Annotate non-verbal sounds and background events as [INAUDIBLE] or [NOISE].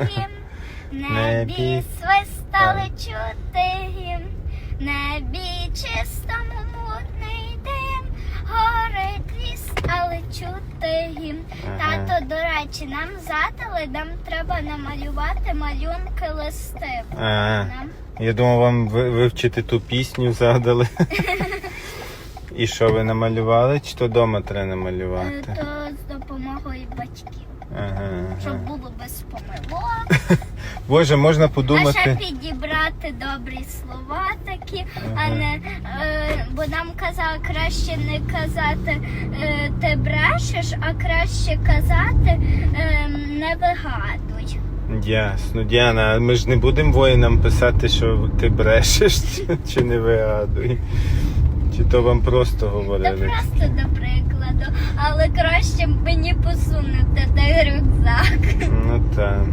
гімн, Небі свистали чути гімн, небі чистому мутний дим, горить ліс, але чути гімн. Тато, до речі, нам задали, нам треба намалювати малюнки листи. Нам. я думав, вам ви- вивчити ту пісню задали. [LAUGHS] І що ви намалювали? Чи то вдома треба Е, намалювати? То з допомогою батьків, Ага, щоб ага. було. Боже, можна А ще подумати. підібрати добрі слова такі, а не е, бо нам казали краще не казати е, ти брешеш, а краще казати е, не вигадуй. Ясно, Діана, а ми ж не будемо воїнам писати, що ти брешеш чи не вигадуй. Чи то вам просто Та говорили? просто до прикладу, але краще мені посунути той рюкзак. Ну так.